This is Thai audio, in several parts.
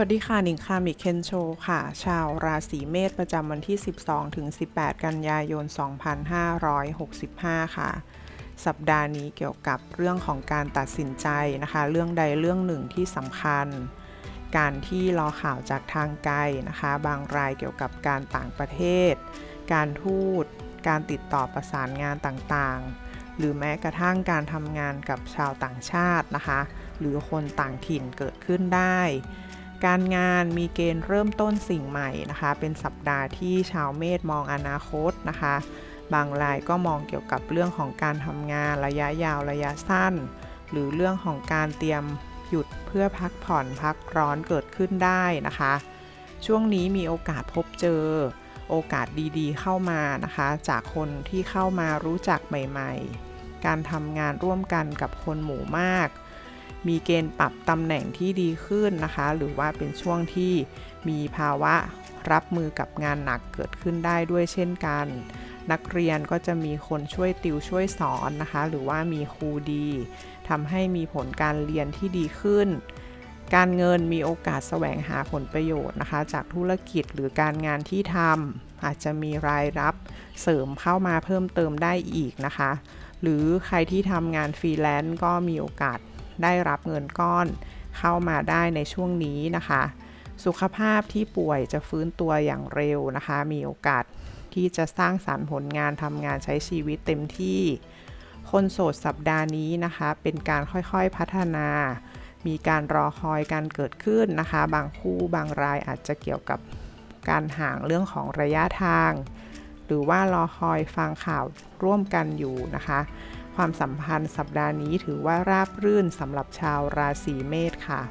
วัสดีค่ะนิงคามิเคนโชค่ะ ชาวราศีเมษประจำวันที่ 12 ถึง 18 กันยายน 2565 ค่ะ สัปดาห์นี้เกี่ยวกับเรื่องของการตัดสินใจนะคะ เรื่องใดเรื่องหนึ่งที่สำคัญ การที่รอข่าวจากทางไกลนะคะ บางรายเกี่ยวกับการต่างประเทศ การทูต การติดต่อประสานงานต่างๆ หรือแม้กระทั่งการทำงานกับชาวต่างชาตินะคะ หรือคนต่างถิ่นเกิดขึ้นได้ การงานมีเกณฑ์เริ่มต้นสิ่งใหม่นะคะ เป็นสัปดาห์ที่ชาวเมษมองอนาคตนะคะ บางรายก็มองเกี่ยวกับเรื่องของการทำงานระยะยาวระยะสั้น หรือเรื่องของการเตรียมหยุดเพื่อพักผ่อนพักร้อนเกิดขึ้นได้นะคะ ช่วงนี้มีโอกาสพบเจอโอกาสดีๆ เข้ามานะคะ จากคนที่เข้ามารู้จักใหม่ ๆ การทำงานร่วมกันกับคนหมู่มาก มีเกณฑ์ปรับตำแหน่งที่ดีขึ้นนะคะ หรือว่าเป็นช่วงที่มีภาวะรับมือกับงานหนักเกิดขึ้นได้ด้วยเช่นกัน นักเรียนก็จะมีคนช่วยติวช่วยสอนนะคะ หรือว่ามีครูดีทำให้มีผลการเรียนที่ดีขึ้น การเงินมีโอกาสแสวงหาผลประโยชน์นะคะ จากธุรกิจหรือการงานที่ทำอาจจะมีรายรับเสริมเข้ามาเพิ่มเติมได้อีกนะคะ หรือใครที่ทำงานฟรีแลนซ์ก็มีโอกาส ได้รับเงินก้อนเข้ามาได้ในช่วงนี้นะคะ สุขภาพที่ป่วยจะฟื้นตัวอย่างเร็วนะคะ มีโอกาสที่จะสร้างสารรค์ผลงานทำงานใช้ชีวิตเต็มที่ คนโสดสัปดาห์นี้นะคะ เป็นการค่อยๆพัฒนา มีการรอคอยการเกิดขึ้นนะคะ บางคู่บางรายอาจจะเกี่ยวกับการห่างเรื่องของระยะทาง หรือว่ารอคอยฟังข่าวร่วมกันอยู่นะคะ ความสัมพันธ์สัปดาห์นี้ถือว่าราบรื่นสำหรับชาวราศีเมษค่ะ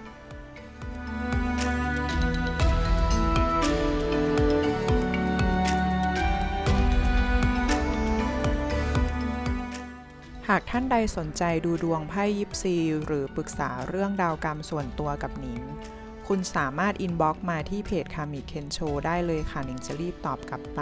หากท่านใดสนใจดูดวงไพ่ยิปซีหรือปรึกษาเรื่องดาวกรรมส่วนตัวกับหนิง คุณสามารถอินบ็อกซ์มาที่เพจคามิเคนโชได้เลยค่ะหนิงจะรีบตอบกลับไป